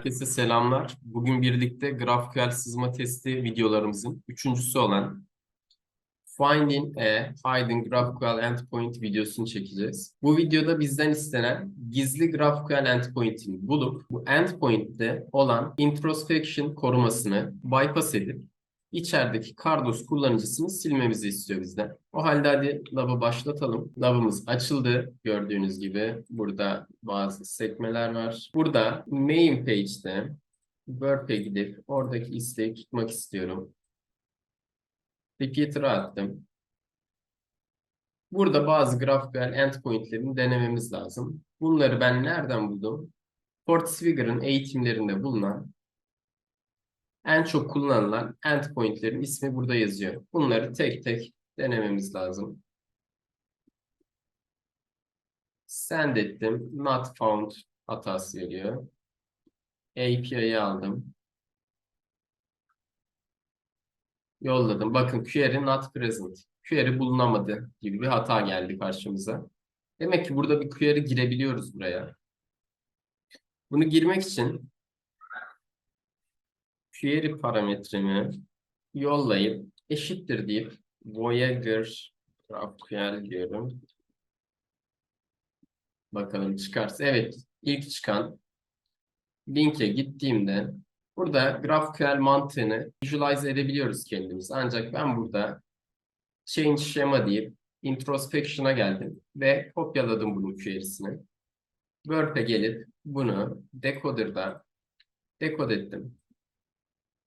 Herkese selamlar. Bugün birlikte GraphQL sızma testi videolarımızın üçüncüsü olan Finding a Hidden GraphQL Endpoint videosunu çekeceğiz. Bu videoda bizden istenen gizli GraphQL endpoint'ini bulup bu endpoint'te olan introspection korumasını bypass edip içerideki Cardos kullanıcısını silmemizi istiyor bizden. O halde hadi lab'ı başlatalım. Lab'ımız açıldı. Gördüğünüz gibi burada bazı sekmeler var. Burada main page'de Word'e gidip oradaki isteği tutmak istiyorum. Repeater'a attım. Burada bazı GraphQL endpoint'lerini denememiz lazım. Bunları ben nereden buldum? Portsfigure'ın eğitimlerinde bulunan en çok kullanılan endpoint'lerin ismi burada yazıyor. Bunları tek tek denememiz lazım. Send ettim. Not found hatası veriyor. API'yi aldım. Yolladım. Bakın query not present. Query bulunamadı gibi bir hata geldi karşımıza. Demek ki burada bir query girebiliyoruz buraya. Bunu girmek için query parametremi yollayıp eşittir deyip Voyager GraphQL diyorum. Bakalım çıkarsa. Evet ilk çıkan linke gittiğimde burada GraphQL mantığını visualize edebiliyoruz kendimiz. Ancak ben burada change schema deyip introspection'a geldim ve kopyaladım bunun query'sini. Word'e gelip bunu decoder'da dekod ettim.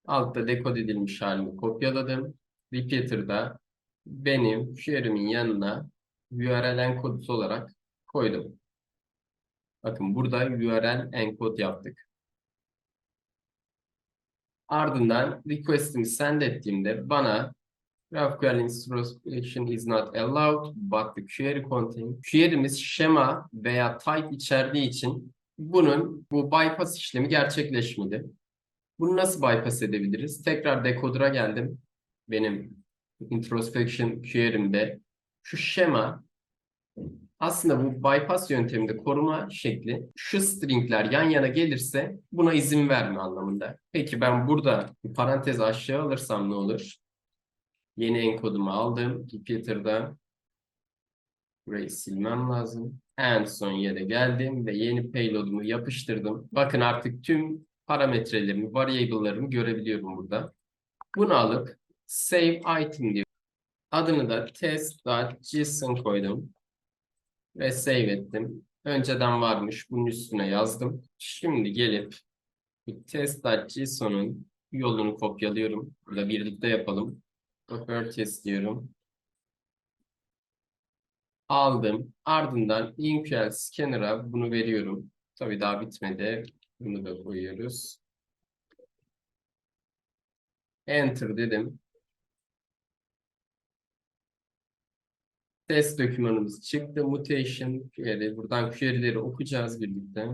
Altta dekod edilmiş halini kopyaladım. Repeater'da benim query'min yanına URL encode olarak koydum. Bakın burada URL encode yaptık. Ardından request'imi send ettiğimde bana GraphQL introspection is not allowed but the query contain. Query'miz şema veya type içerdiği için bunun bu bypass işlemi gerçekleşmedi. Bunu nasıl bypass edebiliriz? Tekrar decoder'a geldim. Benim introspection query'imde şu şema aslında bu bypass yönteminde koruma şekli şu stringler yan yana gelirse buna izin verme anlamında. Peki ben burada bir parantez aşağı alırsam ne olur? Yeni enkodumu aldım. Repeater'da burayı silmem lazım. En son yere geldim ve yeni payload'umu yapıştırdım. Bakın artık tüm parametrelerimi, variable'larımı görebiliyorum burada. Bunu alıp save item diyor. Adını da test.json koydum ve save ettim. Önceden varmış. Bunun üstüne yazdım. Şimdi gelip test.json'un yolunu kopyalıyorum. Burada birlikte yapalım. Docker test diyorum. Aldım. Ardından InQL Scanner'a bunu veriyorum. Tabii daha bitmedi. Bunu da koyuyoruz. Enter dedim. Test dokümanımız çıktı. Mutation query. Buradan query'leri okuyacağız birlikte.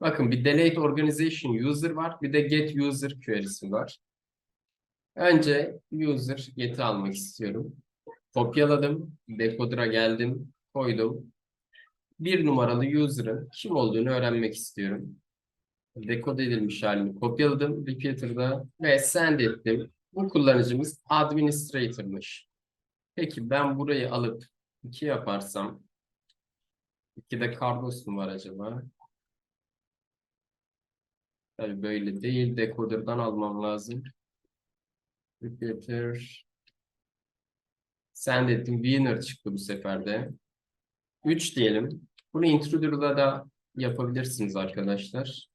Bakın bir delete organization user var. Bir de get user query'si var. Önce user get'i almak istiyorum. Kopyaladım. Decoder'a geldim. Koydum. Bir numaralı user'ın kim olduğunu öğrenmek istiyorum. Dekode edilmiş halini kopyaladım. Repeater'da ve send ettim. Bu kullanıcımız administrator'mış. Peki ben burayı alıp 2 yaparsam 2'de Carlos mu var acaba? Tabii böyle değil. Decoder'dan almam lazım. Repeater. Send ettim. Winner çıktı bu sefer de. 3 diyelim. Bunu intruder'da da yapabilirsiniz arkadaşlar.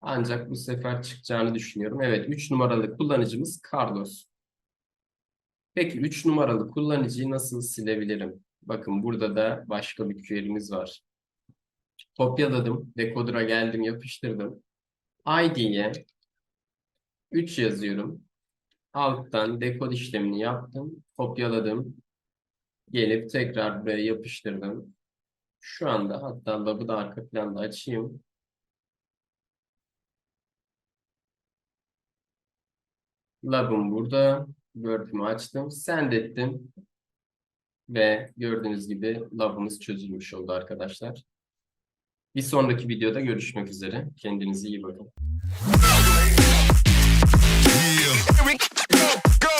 Ancak bu sefer çıkacağını düşünüyorum. Evet 3 numaralı kullanıcımız Carlos. Peki 3 numaralı kullanıcıyı nasıl silebilirim? Bakın burada da başka bir query'miz var. Kopyaladım. Decoder'a geldim yapıştırdım. ID'ye 3 yazıyorum. Alttan dekod işlemini yaptım. Kopyaladım. Gelip tekrar buraya yapıştırdım. Şu anda hatta lab'ı da arka planda açayım. Lab'ım burada. Word'ümü açtım. Send ettim. Ve gördüğünüz gibi lab'ımız çözülmüş oldu arkadaşlar. Bir sonraki videoda görüşmek üzere. Kendinize iyi bakın.